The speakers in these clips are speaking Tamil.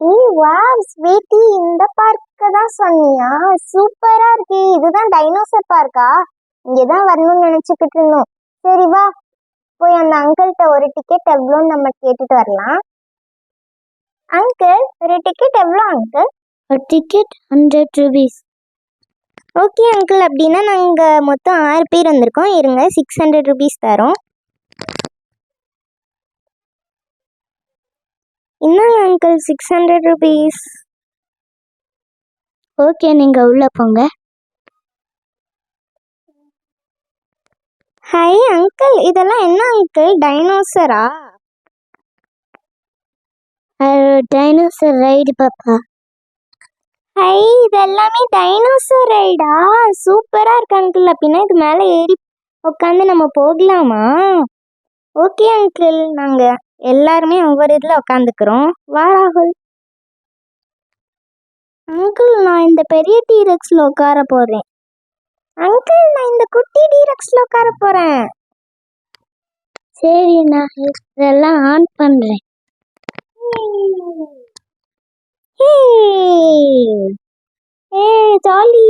ஏய் வாவ் ஸ்வீட்டி இந்த பார்க்க தான் சொன்னியா? சூப்பரா இருக்கு. இதுதான் டைனோசர் பார்க்கா இங்க தான் வரணும்னு நினைச்சுக்கிட்டு இருந்தோம். சரி வா போய் அந்த அங்கிள்கிட்ட ஒரு டிக்கெட் எவ்வளோன்னு நம்ம கேட்டுட்டு வரலாம். அங்கிள் ஒரு டிக்கெட் எவ்வளோ அங்கிள் ஒரு ticket hundred rupees okay uncle அப்படின்னா நாங்கள் மொத்தம் ஆறு பேர் வந்திருக்கோம். இருங்க சிக்ஸ் ஹண்ட்ரட் ருபீஸ் தரோம். என்னங்க uncle six hundred rupees okay நீங்கள் உள்ளே போங்க. ஹை அங்கிள் இதெல்லாம் என்ன அங்கிள் டைனோசரா டைனோசர் ரைடு பாப்பா. ஹை இது எல்லாமே டைனோசர் ரைடா சூப்பரா இருக்கு அங்கிள் அப்படின்னா இது மேலே ஏறி உட்காந்து நம்ம போகலாமா? ஓகே அங்கிள் நாங்கள் எல்லாருமே ஒவ்வொரு இதில் உட்காந்துக்கிறோம் வா ராகுல். அங்கிள் நான் இந்த பெரிய டீரக்ஸில் உட்கார போகிறேன் அங்கிள் நான் இந்த குட்டி டீரக்ஸில் உட்கார போகிறேன் சரி நான் இதெல்லாம் ஆன் பண்ணுறேன் ஏ ஜாலி.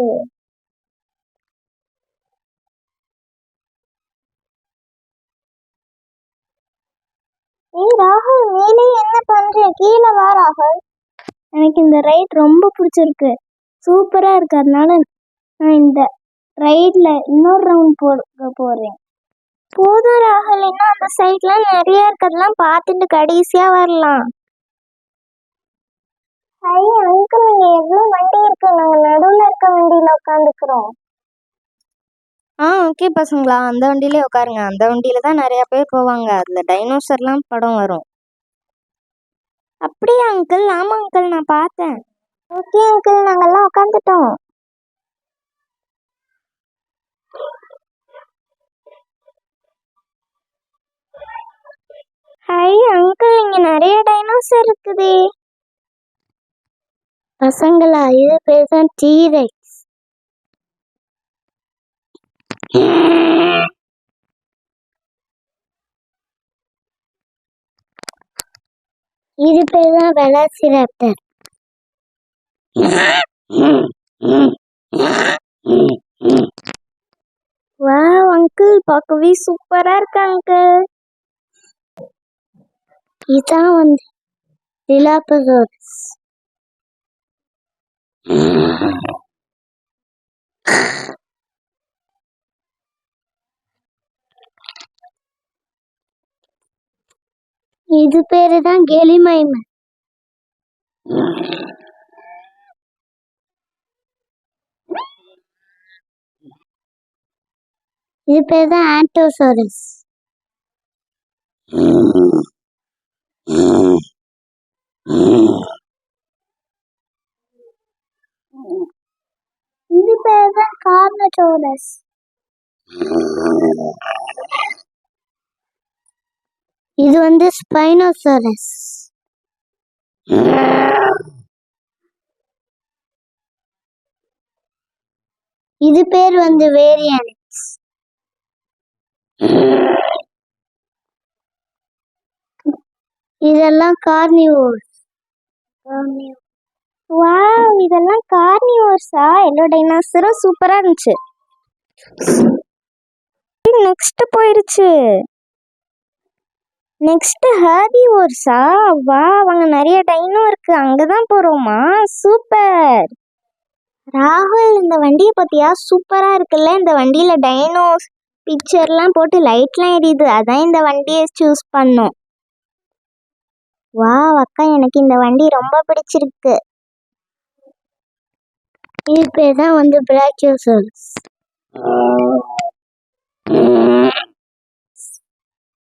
ஏய் ராகுல் மேலே என்ன பண்ற? கீழே வா ராகுல். எனக்கு இந்த ரைட் ரொம்ப பிடிச்சிருக்கு. சூப்பரா இருக்கு. அதனால நான் இந்த ரைட்ல இன்னொரு ரவுண்ட் போக போறேன். போதும் ராகுல். இன்னும் அந்த சைட்லாம் நிறைய இருக்கிறதெல்லாம் பார்த்துட்டு கடைசியா வரலாம். ஐ அங்கிள் இங்க எவ்வளவு வண்டி இருக்கு. நாங்க நடுவுல இருக்க வண்டியில உட்காந்துக்கிறோம் ஆ ஓகே பசங்களா. அந்த வண்டியிலே உட்காருங்க. அந்த வண்டியில தான் நிறைய பேர் போவாங்க. அதுல டைனோசர்லாம் படம் வரும். அப்படியா அங்கிள் ஆமா அங்கிள் நான் பார்த்தேன். ஓகே அங்கிள் நாங்கெல்லாம் உட்காந்துட்டோம் ஹை அங்கிள் இங்க நிறைய டைனோசர் இருக்குதே. பசங்களா? இது பேர் தான் டீரெக்ஸ் இது பேர் தான் வெலாசிராப்டர் வா அங்கிள் பார்க்கவே சூப்பரா இருக்கு அங்கிள் இதான் வந்து டிலாபசோரஸ் இது பேரு தான் கெளிமைமை இது பேர் தான் ஆன்டோசோரஸ் இது பேர் தான் கார்னடோரஸ் இது வந்து ஸ்பைனோசோரஸ் இது பேர் வந்து வேரியானிக்ஸ் இதெல்லாம் கார்னிவோர்ஸ் வாவ் இதெல்லாம் கார்னிவோர்ஸா எல்லா டைனோசரும் சூப்பரா இருந்துச்சு நெக்ஸ்ட் போயிடுச்சு நெக்ஸ்ட் ஹாபி ஓர்ஸா? வா அவங்க நிறைய டைனோ இருக்கு. அங்கதான் போறோமா? சூப்பர். ராகுல் இந்த வண்டியை பத்தியா சூப்பரா இருக்குல்ல? இந்த வண்டியில டைனோஸ் பிக்சர்லாம் போட்டு லைட்லாம் எரியுது. அதான் இந்த வண்டியை சூஸ் பண்ணோம். வா அக்கா எனக்கு இந்த வண்டி ரொம்ப பிடிச்சிருக்கு. இது பேர் தான் வந்து பிராக்கியோசோரஸ்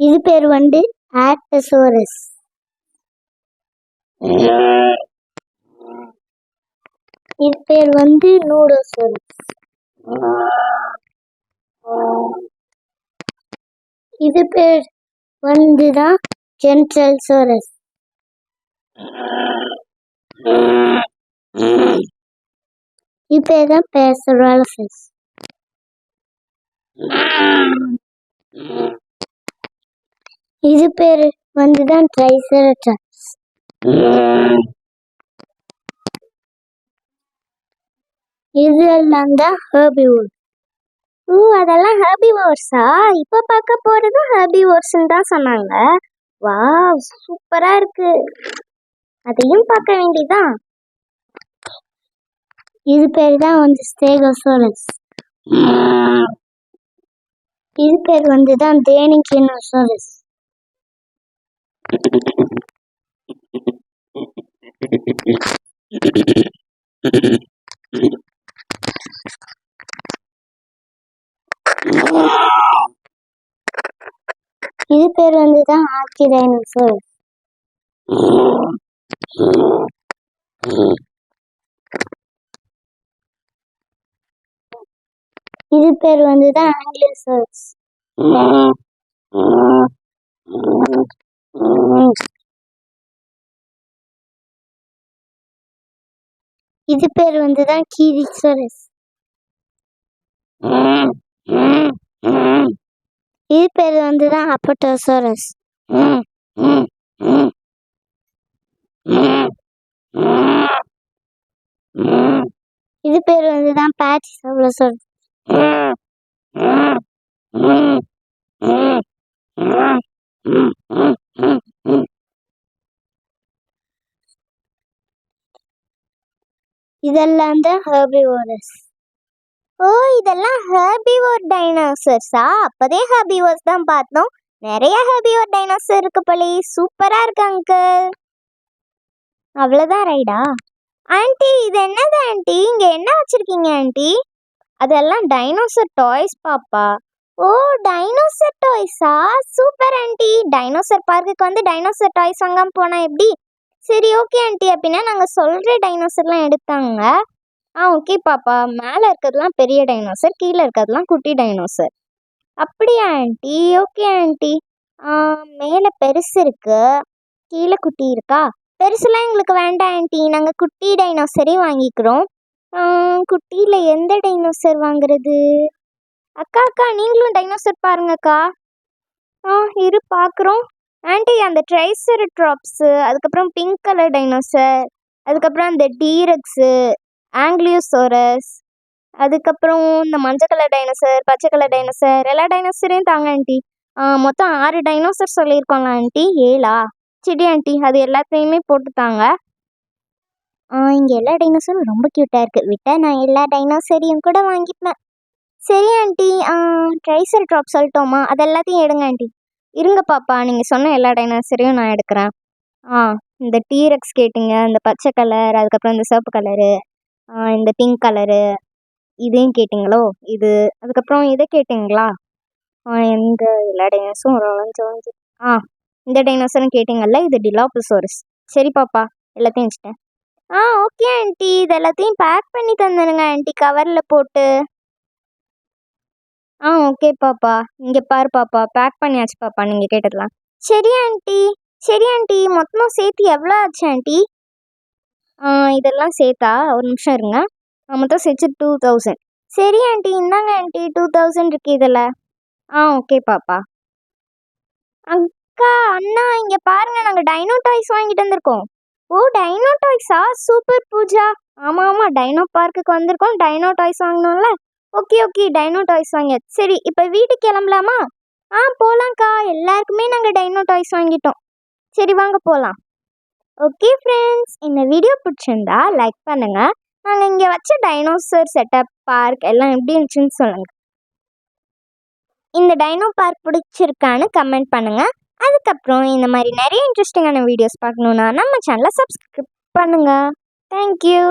இது பேர் வந்து ஆக்டசோரஸ். இது பேர் வந்து நூடோசோரஸ். இது பேர் வந்து தான் ஜென்ட்ரல்சோரஸ் இது பேர் தான் பேசராலசஸ். இது பேர் வந்து தான் ட்ரைசரடாப்ஸ் இது எல்லாம் தான் ஹெர்பிவோர் ஓ அதெல்லாம் ஹேபி ஓர்ஸா இப்ப பார்க்க போறதும் ஹாபி ஓர்ஸ்னு தான் சொன்னாங்க. வா சூப்பரா இருக்கு. அதையும் பார்க்க வேண்டியதான் இது பேர் தான் வந்து ஸ்டேகோசோரஸ் இது பேர் வந்து தான் தேனிக்கினோசோரஸ் இது பேர் வந்து தான் ஆர்கிடைனோசோரஸ் இது பேர் வந்து தான் ஆங்கிலோசோரஸ் இது பேர் வந்து தான் கீரிசோரஸ் இது பேர் வந்து தான் அப்பட்டோசோரஸ் இது பேர் வந்து தான் பேச்சிசோரஸ் இதெல்லாம் தான் ஹெர்பிவோரஸ். ஓ இதெல்லாம் ஹெர்பிவோர் டைனோசர்ஸா? அப்பதே ஓர்ஸ் தான் பார்த்தோம். நிறைய ஹெர்பிவோர் டைனோசர் இருக்கு பழி சூப்பரா இருக்கு அங்கிள். அவ்வளோதான் ரைடா? ஆண்டி இது என்னது ஆண்டி? இங்க என்ன வச்சிருக்கீங்க ஆண்டி? அதெல்லாம் டைனோசர் டாய்ஸ் பாப்பா. ஓ டைனோசர் டாய்ஸா சூப்பர் ஆண்டி டைனோசர் பார்க்குக்கு வந்து டைனோசர் டாய்ஸ் வாங்காம போனா எப்படி? சரி ஓகே ஆண்டி அப்படின்னா நாங்கள் சொல்கிற டைனோசர்லாம் எடுத்தாங்க. ஆ ஓகே பாப்பா. மேலே இருக்கிறதுலாம் பெரிய டைனோசர் கீழே இருக்கிறதுலாம் குட்டி டைனோசர் அப்படியா ஆண்டி ஓகே ஆண்டி மேலே பெருசு இருக்கு. கீழே குட்டி இருக்கா? பெருசுலாம் எங்களுக்கு வேண்டாம் ஆண்டி நாங்கள் குட்டி டைனோசரே வாங்கிக்கிறோம். குட்டியில் எந்த டைனோசர் வாங்குறது? அக்கா அக்கா நீங்களும் டைனோசர் பாருங்கக்கா ஆ இரு பார்க்குறோம் ஆன்ட்டி அந்த ட்ரைசர் ட்ராப்ஸு அதுக்கப்புறம் பிங்க் கலர் டைனோசர் அதுக்கப்புறம் அந்த டீரக்ஸு ஆங்கிலியோசோரஸ் அதுக்கப்புறம் இந்த மஞ்சள் கலர் டைனோசர் பச்சை கலர் டைனோசர் எல்லா டைனோசரையும் தாங்க ஆண்டி. மொத்தம் ஆறு டைனோசர் சொல்லியிருக்கோங்க ஆண்டி. ஏழா? சரி ஆண்டி அது எல்லாத்தையுமே போட்டு தாங்க இங்கே எல்லா டைனோசரும் ரொம்ப க்யூட்டாக இருக்குது விட்டால் நான் எல்லா டைனோசரையும் கூட வாங்கிப்பேன். சரி ஆண்டி ட்ரைசர் ட்ராப் சொல்லட்டோமா? அது எல்லாத்தையும் எடுங்க ஆண்டி இருங்க பாப்பா. நீங்கள் சொன்ன எல்லா டைனோசரையும் நான் எடுக்கிறேன். ஆ இந்த டீரக்ஸ் கேட்டிங்க. இந்த பச்சை கலர் அதுக்கப்புறம் இந்த சிவப்பு கலரு இந்த பிங்க் கலரு இதையும் கேட்டிங்களோ? இது அதுக்கப்புறம் இதை கேட்டிங்களா? எந்த எல்லா டைனோஸும் ஒரு ஆ இந்த டைனோசரும் கேட்டிங்கல்ல இது டிலாபுசோரஸ் சரி பாப்பா. எல்லாத்தையும் வச்சுட்டேன். ஆ ஓகே ஆண்டி. இது எல்லாத்தையும் பேக் பண்ணி தந்துடுங்க ஆண்டி. கவரில் போட்டு. ஆ ஓகே பாப்பா. இங்கே பாரு பாப்பா. பேக் பண்ணியாச்சு பாப்பா. நீங்கள் கேட்டதெல்லாம். சரி ஆண்டி. சரி ஆண்டி. மொத்தமாக சேர்த்து எவ்வளோ ஆச்சு ஆண்டி? ஆ இதெல்லாம் சேர்த்தா ஒரு நிமிஷம் இருங்க. மொத்தம் சேர்த்து டூ தௌசண்ட் சரி ஆண்டி. இந்தாங்க ஆண்டி. டூ தௌசண்ட் இருக்கு இதில். ஆ ஓகே பாப்பா. அக்கா அண்ணா இங்கே பாருங்க. நாங்கள் டைனோ டாய்ஸ் வாங்கிட்டு வந்திருக்கோம். ஓ டைனோ டாய்ஸா சூப்பர் பூஜா ஆமாம் ஆமாம் டைனோ பார்க்குக்கு வந்திருக்கோம். டைனோ டாய்ஸ் வாங்கணும்ல? ஓகே ஓகே டைனோ டாய்ஸ் வாங்க. சரி இப்போ வீட்டுக்கு கிளம்பலாமா? ஆ போகலாம்க்கா எல்லாருக்குமே நாங்கள் டைனோ டாய்ஸ் வாங்கிட்டோம். சரி வாங்க போகலாம் ஓகே ஃப்ரெண்ட்ஸ் இந்த வீடியோ பிடிச்சிருந்தா லைக் பண்ணுங்கள் நாங்கள் இங்கே வச்ச டைனோசர் செட்டப் பார்க் எல்லாம் எப்படி இருந்துச்சுன்னு சொல்லுங்கள் இந்த டைனோ பார்க் பிடிச்சிருக்கான்னு கமெண்ட் பண்ணுங்கள் அதுக்கப்புறம் இந்த மாதிரி நிறைய இன்ட்ரெஸ்டிங்கான வீடியோஸ் பார்க்கணுன்னா நம்ம சேனலை சப்ஸ்கிரைப் பண்ணுங்கள் தேங்க்யூ